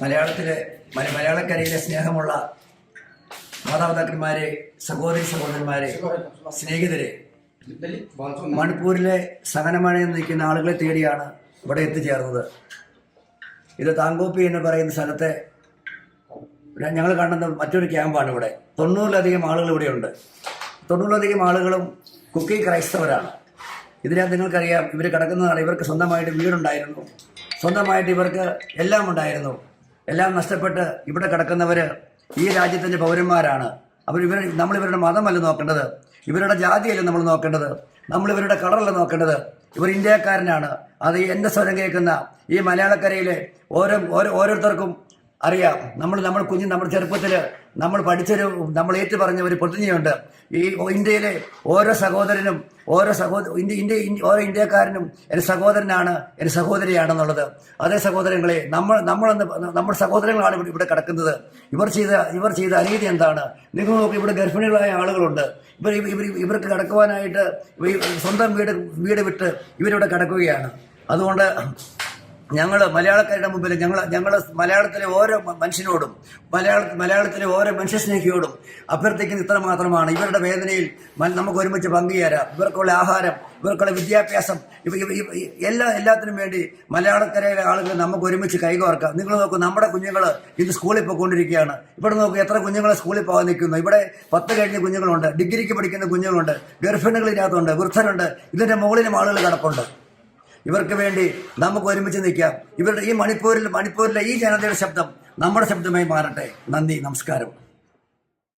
മലയാളത്തിലെ മലയാളക്കരയിലെ സ്നേഹമുള്ള മാതാപിതാക്കന്മാരെ സഹോദരി സഹോദരന്മാരെ സ്നേഹിതരെ മണിപ്പൂരിലെ സഹനമഴയിൽ നിൽക്കുന്ന ആളുകളെ തേടിയാണ് ഇവിടെ എത്തിച്ചേർന്നത്. ഇത് താങ്കോപ്പി എന്ന് പറയുന്ന സ്ഥലത്തെ ഞങ്ങൾ കാണുന്ന മറ്റൊരു ക്യാമ്പാണ് ഇവിടെ. തൊണ്ണൂറിലധികം ആളുകൾ ഇവിടെയുണ്ട്. തൊണ്ണൂറിലധികം ആളുകളും കുക്കി ക്രൈസ്തവരാണ്. ഇതിനകത്ത് നിങ്ങൾക്കറിയാം. ഇവർ കിടക്കുന്നതാണ്. ഇവർക്ക് സ്വന്തമായിട്ട് വീടുണ്ടായിരുന്നു. സ്വന്തമായിട്ട് ഇവർക്ക് എല്ലാം ഉണ്ടായിരുന്നു. എല്ലാം നഷ്ടപ്പെട്ട് ഇവിടെ കിടക്കുന്നവർ ഈ രാജ്യത്തിന്റെ പൗരന്മാരാണ്. അവർ ഇവർ നമ്മളിവരുടെ മതമല്ല നോക്കേണ്ടത്. ഇവരുടെ ജാതിയല്ല നമ്മൾ നോക്കേണ്ടത്. നമ്മളിവരുടെ കളറല്ല നോക്കേണ്ടത്. ഇവർ ഇന്ത്യക്കാരനാണ്. അത് എന്റെ സ്വരം കേൾക്കുന്ന ഈ മലയാളക്കരയിലെ ഓരോ ഓരോ ഓരോരുത്തർക്കും അറിയാം. നമ്മൾ നമ്മൾ കുഞ്ഞ് നമ്മുടെ ചെറുപ്പത്തിൽ നമ്മൾ പഠിച്ചൊരു നമ്മൾ ഏറ്റു പറഞ്ഞ ഒരു പ്രതിജ്ഞയുണ്ട് ഈ ഇന്ത്യയിലെ ഓരോ സഹോദരനും ഓരോ സഹോദര ഇന്ത്യ ഇന്ത്യ ഓരോ ഇന്ത്യക്കാരനും എന്റെ സഹോദരനാണ് എന്റെ സഹോദരിയാണെന്നുള്ളത്. അതേ സഹോദരങ്ങളെ നമ്മൾ നമ്മളെന്ന് നമ്മൾ സഹോദരങ്ങളാണ് ഇവിടെ ഇവിടെ കിടക്കുന്നത്. ഇവർ ചെയ്ത ഇവർ ചെയ്ത അനീതി എന്താണ്? നിങ്ങൾ നോക്കി ഇവിടെ ഗർഭിണികളായ ആളുകളുണ്ട്. ഇവർ ഇവർ ഇവർക്ക് കിടക്കുവാനായിട്ട് സ്വന്തം വീട് വീട് വിട്ട് ഇവരിവിടെ കിടക്കുകയാണ്. അതുകൊണ്ട് ഞങ്ങൾ മലയാളക്കാരുടെ മുമ്പിൽ ഞങ്ങൾ ഞങ്ങൾ മലയാളത്തിലെ ഓരോ മനുഷ്യനോടും മലയാള മലയാളത്തിലെ ഓരോ മനുഷ്യസ്നേഹിയോടും അഭ്യർത്ഥിക്കുന്ന ഇത്ര മാത്രമാണ്. ഇവരുടെ വേദനയിൽ നമുക്ക് ഒരുമിച്ച് പങ്കുചേരാം. ഇവർക്കുള്ള ആഹാരം ഇവർക്കുള്ള വിദ്യാഭ്യാസം എല്ലാ എല്ലാത്തിനും വേണ്ടി മലയാളക്കരയിലെ ആളുകൾ നമുക്ക് ഒരുമിച്ച് കൈകോർക്കാം. നിങ്ങൾ നോക്കൂ നമ്മുടെ കുഞ്ഞുങ്ങൾ ഇന്ന് സ്കൂളിൽ പോയിക്കൊണ്ടിരിക്കുകയാണ്. ഇവിടെ നോക്കൂ എത്ര കുഞ്ഞുങ്ങൾ സ്കൂളിൽ പോകാൻ നിൽക്കുന്നു. ഇവിടെ പത്ത് കഴിഞ്ഞ കുഞ്ഞുങ്ങളുണ്ട്. ഡിഗ്രിക്ക് പഠിക്കുന്ന കുഞ്ഞുങ്ങളുണ്ട്. ഗർഭിണികളിനകത്തുണ്ട് വൃദ്ധരുണ്ട്. ഇതിന്റെ മുകളിലും ആളുകൾ കിടപ്പുണ്ട്. ഇവർക്ക് വേണ്ടി നമുക്ക് ഒരുമിച്ച് നിൽക്കാം. ഇവരുടെ ഈ മണിപ്പൂരിൽ മണിപ്പൂരിലെ ഈ ജനതയുടെ ശബ്ദം നമ്മുടെ ശബ്ദമായി മാറട്ടെ. നന്ദി നമസ്കാരം.